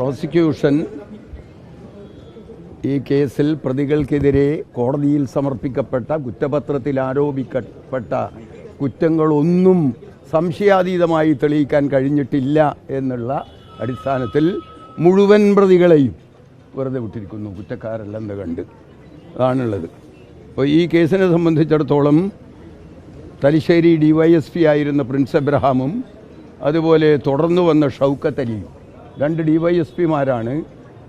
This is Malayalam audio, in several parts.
പ്രോസിക്യൂഷൻ ഈ കേസിൽ പ്രതികൾക്കെതിരെ കോടതിയിൽ സമർപ്പിക്കപ്പെട്ട കുറ്റപത്രത്തിൽ ആരോപിക്കപ്പെട്ട കുറ്റങ്ങളൊന്നും സംശയാതീതമായി തെളിയിക്കാൻ കഴിഞ്ഞിട്ടില്ല എന്നുള്ള അടിസ്ഥാനത്തിൽ മുഴുവൻ പ്രതികളെയും വെറുതെ വിട്ടിരിക്കുന്നു. കുറ്റക്കാരല്ലെന്ന് കണ്ട് അതാണുള്ളത് അപ്പോൾ ഈ കേസിനെ സംബന്ധിച്ചിടത്തോളം തലശ്ശേരി പി ആയിരുന്ന പ്രിൻസ് എബ്രഹാമും അതുപോലെ തുടർന്നു വന്ന ഷൗക്കത്ത് അലിയും രണ്ട് ഡിവൈഎസ്പിമാരാണ്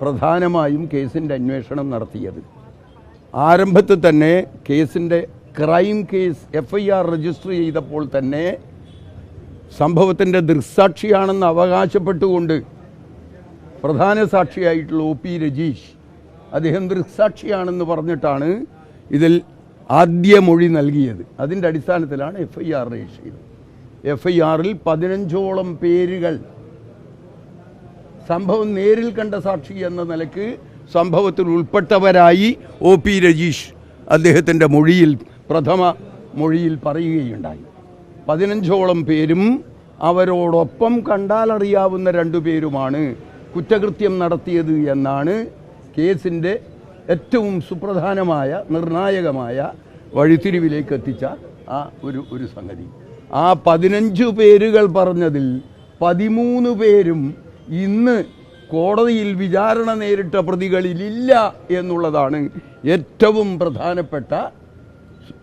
പ്രധാനമായും കേസിന്റെ അന്വേഷണം നടത്തിയത്. ആരംഭത്തിൽ തന്നെ കേസിന്റെ crime case F I R register ചെയ്തപ്പോൾ തന്നെ സംഭവത്തിന്റെ ദൃക്സാക്ഷിയാണെന്ന് അവകാശപ്പെട്ടുകൊണ്ട് പ്രധാന സാക്ഷിയായിട്ടുള്ള ഒ പി രജീഷ് അദ്ദേഹം ദൃക്സാക്ഷിയാണെന്ന് പറഞ്ഞിട്ടാണ് ഇതിൽ ആദ്യ മൊഴി നൽകിയത്. അതിന്റെ അടിസ്ഥാനത്തിലാണ് എഫ് ഐ ആർ രജിസ്റ്റർ ചെയ്തത്. എഫ് ഐ ആറിൽ പതിനഞ്ചോളം പേരുകൾ സംഭവം നേരിൽ കണ്ട സാക്ഷി എന്ന നിലയ്ക്ക് സംഭവത്തിൽ ഉൾപ്പെട്ടവരായി ഒ പി രജീഷ് അദ്ദേഹത്തിന്റെ മൊഴിയിൽ പ്രഥമ മൊഴിയിൽ പറയുകയുണ്ടായി. പതിനഞ്ചോളം പേരും അവരോടൊപ്പം കണ്ടാലറിയാവുന്ന രണ്ടു പേരുമാണ് കുറ്റകൃത്യം നടത്തിയത് എന്നാണ് കേസിന്റെ ഏറ്റവും സുപ്രധാനമായ നിർണായകമായ വഴിത്തിരിവിലേക്ക് എത്തിച്ച ആ ഒരു ഒരു സംഗതി. ആ പതിനഞ്ച് പേരുകൾ പറഞ്ഞതിൽ പതിമൂന്ന് പേരും ഇന്ന് കോടതിയിൽ വിചാരണ നേരിട്ട പ്രതികളിലില്ല എന്നുള്ളതാണ് ഏറ്റവും പ്രധാനപ്പെട്ട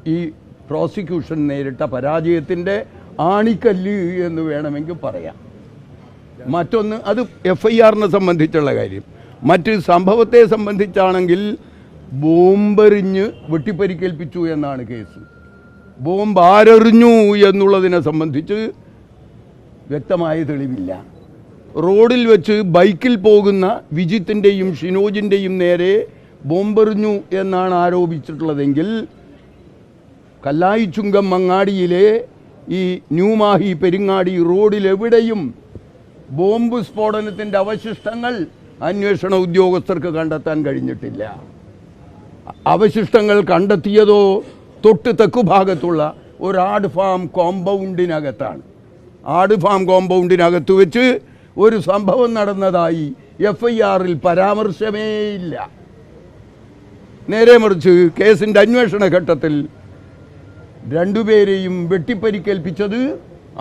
ഈ പ്രോസിക്യൂഷൻ നേരിട്ട പരാജയത്തിന്റെ ആണിക്കല്ല് എന്ന് വേണമെങ്കിൽ പറയാം. മറ്റൊന്ന് അത് എഫ് ഐ ആറിനെ സംബന്ധിച്ചുള്ള കാര്യം. മറ്റ് സംഭവത്തെ സംബന്ധിച്ചാണെങ്കിൽ ബോംബെറിഞ്ഞ് വെട്ടിപ്പരിക്കേൽപ്പിച്ചു എന്നാണ് കേസ്. ബോംബ് ആരെറിഞ്ഞു എന്നുള്ളതിനെ സംബന്ധിച്ച് വ്യക്തമായ തെളിവില്ല. റോഡിൽ വെച്ച് ബൈക്കിൽ പോകുന്ന വിജിത്തിന്റെയും ഷിനോജിന്റെയും നേരെ ബോംബെറിഞ്ഞു എന്നാണ് ആരോപിച്ചിട്ടുള്ളതെങ്കിൽ കല്ലായിച്ചുങ്കം മങ്ങാടിയിലെ ഈ ന്യൂമാഹി പെരിങ്ങാടി റോഡിൽ എവിടെയും ബോംബ് സ്ഫോടനത്തിന്റെ അവശിഷ്ടങ്ങൾ അന്വേഷണ ഉദ്യോഗസ്ഥർക്ക് കണ്ടെത്താൻ കഴിഞ്ഞിട്ടില്ല. അവശിഷ്ടങ്ങൾ കണ്ടെത്തിയതോ തൊട്ട് തെക്കു ഭാഗത്തുള്ള ഒരു ആട് ഫാം കോമ്പൗണ്ടിനകത്താണ്. ആട് ഫാം കോമ്പൗണ്ടിനകത്ത് വെച്ച് ഒരു സംഭവം നടന്നതായി എഫ് ഐ ആറിൽ പരാമർശമേയില്ല നേരെ മറിച്ച് കേസിന്റെ അന്വേഷണ ഘട്ടത്തിൽ രണ്ടുപേരെയും വെട്ടിപ്പരിക്കേൽപ്പിച്ചത്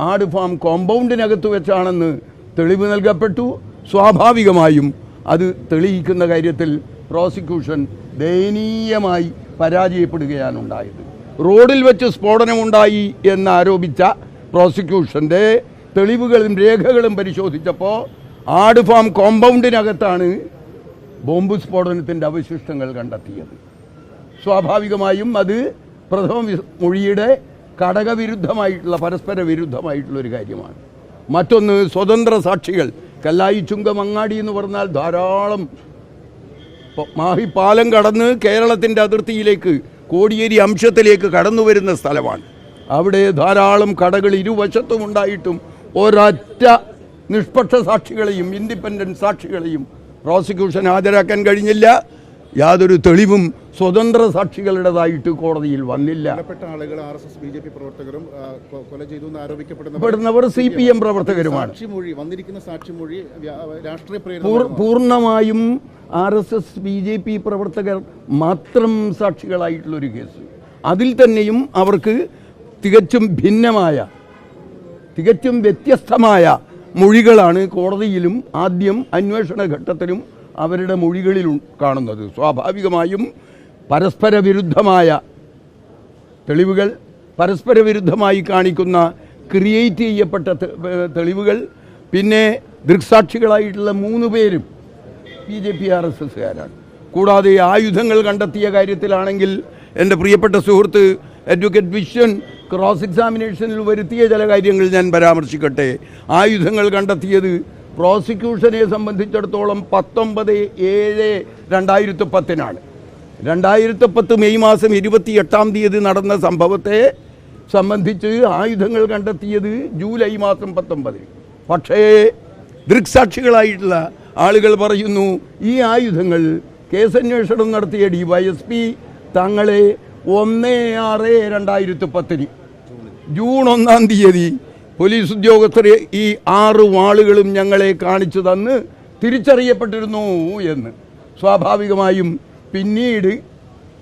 ആട് ഫാം കോമ്പൗണ്ടിനകത്ത് വെച്ചാണെന്ന് തെളിവ് നൽകപ്പെട്ടു. സ്വാഭാവികമായും അത് തെളിയിക്കുന്ന കാര്യത്തിൽ പ്രോസിക്യൂഷൻ ദയനീയമായി പരാജയപ്പെടുകയാണ് ഉണ്ടായത് റോഡിൽ വെച്ച് സ്ഫോടനമുണ്ടായി എന്നാരോപിച്ച പ്രോസിക്യൂഷന്റെ തെളിവുകളും രേഖകളും പരിശോധിച്ചപ്പോൾ ആട് ഫാം കോമ്പൗണ്ടിനകത്താണ് ബോംബ് സ്ഫോടനത്തിന്റെ അവശിഷ്ടങ്ങൾ കണ്ടെത്തിയത്. സ്വാഭാവികമായും അത് പ്രഥമ മൊഴിയുടെ ഘടകവിരുദ്ധമായിട്ടുള്ള പരസ്പര വിരുദ്ധമായിട്ടുള്ള ഒരു കാര്യമാണ്. മറ്റൊന്ന് സ്വതന്ത്ര സാക്ഷികൾ കല്ലായി ചുങ്കം അങ്ങാടി എന്ന് പറഞ്ഞാൽ ധാരാളം മാഹി പാലം കടന്ന് കേരളത്തിന്റെ അതിർത്തിയിലേക്ക് കോടിയേരി അംശത്തിലേക്ക് കടന്നു വരുന്ന സ്ഥലമാണ്. അവിടെ ധാരാളം കടകൾ ഇരുവശത്തും ഉണ്ടായിട്ടും ഒരൊറ്റ നിഷ്പക്ഷ സാക്ഷികളെയും ഇൻഡിപെൻഡന്റ് സാക്ഷികളെയും പ്രോസിക്യൂഷൻ ഹാജരാക്കാൻ കഴിഞ്ഞില്ല. യാതൊരു തെളിവും സ്വതന്ത്ര സാക്ഷികളുടേതായിട്ട് കോടതിയിൽ വന്നില്ല. പെടുന്നവർ സി പി എം പ്രവർത്തകരുമാണ്. പൂർണമായും R S S B J P പ്രവർത്തകർ മാത്രം സാക്ഷികളായിട്ടുള്ളൊരു കേസ്. അതിൽ തന്നെയും അവർക്ക് തികച്ചും ഭിന്നമായ തികച്ചും വ്യത്യസ്തമായ മൊഴികളാണ് കോടതിയിലും ആദ്യം അന്വേഷണ ഘട്ടത്തിലും അവരുടെ മൊഴികളിൽ കാണുന്നത്. സ്വാഭാവികമായും പരസ്പര വിരുദ്ധമായ തെളിവുകൾ പരസ്പര വിരുദ്ധമായി കാണിക്കുന്ന ക്രിയേറ്റ് ചെയ്യപ്പെട്ട തെളിവുകൾ പിന്നെ ദൃക്സാക്ഷികളായിട്ടുള്ള മൂന്ന് പേരും B J P R S എസ്സുകാരാണ് കൂടാതെ ആയുധങ്ങൾ കണ്ടെത്തിയ കാര്യത്തിലാണെങ്കിൽ എന്റെ പ്രിയപ്പെട്ട സുഹൃത്ത് അഡ്വക്കേറ്റ് വിഷൻ ക്രോസ് എക്സാമിനേഷനിൽ വരുത്തിയ ചില കാര്യങ്ങൾ ഞാൻ പരാമർശിക്കട്ടെ. ആയുധങ്ങൾ കണ്ടെത്തിയത് പ്രോസിക്യൂഷനെ സംബന്ധിച്ചിടത്തോളം പത്തൊമ്പത് ഏഴ് രണ്ടായിരത്തി പത്തിനാണ് രണ്ടായിരത്തി പത്ത് മെയ് മാസം ഇരുപത്തി എട്ടാം തീയതി നടന്ന സംഭവത്തെ സംബന്ധിച്ച് ആയുധങ്ങൾ കണ്ടെത്തിയത് ജൂലൈ മാസം പത്തൊമ്പതിന്. പക്ഷേ ദൃക്സാക്ഷികളായിട്ടുള്ള ആളുകൾ പറയുന്നു ഈ ആയുധങ്ങൾ കേസന്വേഷണം നടത്തിയ ഡി വൈ എസ് പി തങ്ങളെ ഒന്ന് ആറ് രണ്ടായിരത്തി പത്തിന് ജൂൺ ഒന്നാം തീയതി പോലീസ് ഉദ്യോഗസ്ഥർ ഈ ആറ് വാളുകളും ഞങ്ങളെ കാണിച്ചു തന്ന് തിരിച്ചറിയപ്പെട്ടിരുന്നു എന്ന്. സ്വാഭാവികമായും പിന്നീട്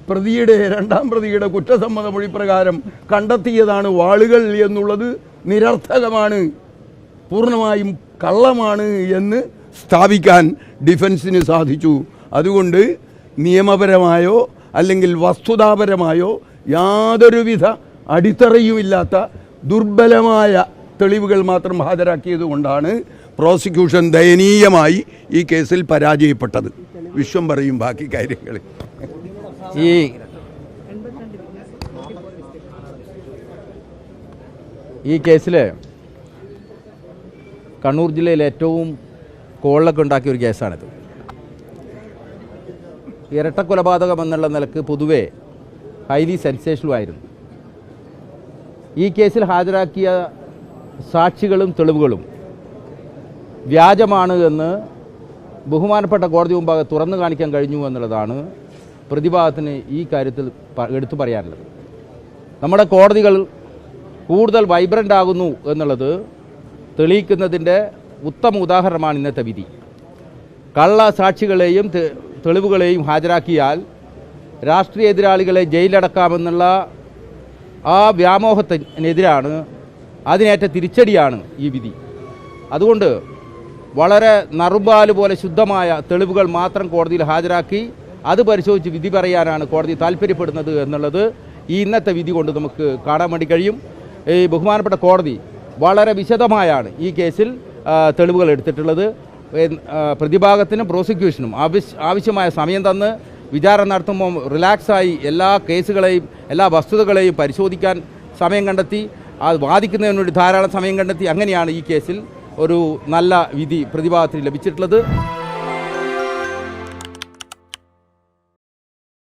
പ്രതിയുടെ രണ്ടാം പ്രതിയുടെ കുറ്റസമ്മത മൊഴി പ്രകാരം കണ്ടെത്തിയതാണ് വാളുകൾ എന്നുള്ളത് നിരർത്ഥകമാണ് പൂർണമായും കള്ളമാണ് എന്ന് സ്ഥാപിക്കാൻ ഡിഫൻസിന് സാധിച്ചു. അതുകൊണ്ട് നിയമപരമായോ അല്ലെങ്കിൽ വസ്തുതാപരമായോ യാതൊരുവിധ അടിത്തറയുമില്ലാത്ത ദുർബലമായ തെളിവുകൾ മാത്രം ഹാജരാക്കിയതുകൊണ്ടാണ് പ്രോസിക്യൂഷൻ ദയനീയമായി ഈ കേസിൽ പരാജയപ്പെട്ടത്. വിശ്വം പറയും ബാക്കി കാര്യങ്ങൾ ഈ ഈ കേസിൽ കണ്ണൂർ ജില്ലയിൽ ഏറ്റവും കോളിലൊക്കെ ഉണ്ടാക്കിയ ഒരു കേസാണിത്. ഇരട്ടക്കൊലപാതകം എന്നുള്ള നിലയ്ക്ക് പൊതുവെ ഹൈലി സെൻസേഷനുമായിരുന്നു. ഈ കേസിൽ ഹാജരാക്കിയ സാക്ഷികളും തെളിവുകളും വ്യാജമാണ് എന്ന് ബഹുമാനപ്പെട്ട കോടതി മുമ്പാകെ തുറന്നു കാണിക്കാൻ കഴിഞ്ഞു എന്നുള്ളതാണ് പ്രതിഭാഗത്തിന് ഈ കാര്യത്തിൽ എടുത്തു പറയാനുള്ളത്. നമ്മുടെ കോടതികൾ കൂടുതൽ വൈബ്രന്റ് ആകുന്നു എന്നുള്ളത് തെളിയിക്കുന്നതിന്റെ ഉത്തമ ഉദാഹരണമാണ് ഇന്നത്തെ വിധി. കള്ള സാക്ഷികളെയും തെളിവുകളെയും ഹാജരാക്കിയാൽ രാഷ്ട്രീയ എതിരാളികളെ ജയിലിലടക്കാമെന്നുള്ള ആ വ്യാമോഹത്തിനെതിരാണ് അതിനേറ്റ തിരിച്ചടിയാണ് ഈ വിധി. അതുകൊണ്ട് വളരെ നറുബാൽ പോലെ ശുദ്ധമായ തെളിവുകൾ മാത്രം കോടതിയിൽ ഹാജരാക്കി അത് പരിശോധിച്ച് വിധി പറയാനാണ് കോടതി താല്പര്യപ്പെടുന്നത് എന്നുള്ളത് ഈ ഇന്നത്തെ വിധി കൊണ്ട് നമുക്ക് കാണാൻ വേണ്ടി കഴിയും. ഈ ബഹുമാനപ്പെട്ട കോടതി വളരെ വിശദമായാണ് ഈ കേസിൽ തെളിവുകൾ എടുത്തിട്ടുള്ളത്. പ്രതിഭാഗത്തിനും പ്രോസിക്യൂഷനും ആവശ്യമായ സമയം തന്ന് വിചാരണ നടത്തുമ്പോൾ റിലാക്സായി എല്ലാ കേസുകളെയും എല്ലാ വസ്തുതകളെയും പരിശോധിക്കാൻ സമയം കണ്ടെത്തി അത് വാദിക്കുന്നതിന് വേണ്ടി ധാരാളം സമയം കണ്ടെത്തി. അങ്ങനെയാണ് ഈ കേസിൽ ഒരു നല്ല വിധി പ്രതിഭാഗത്തിന് ലഭിച്ചിട്ടുള്ളത്.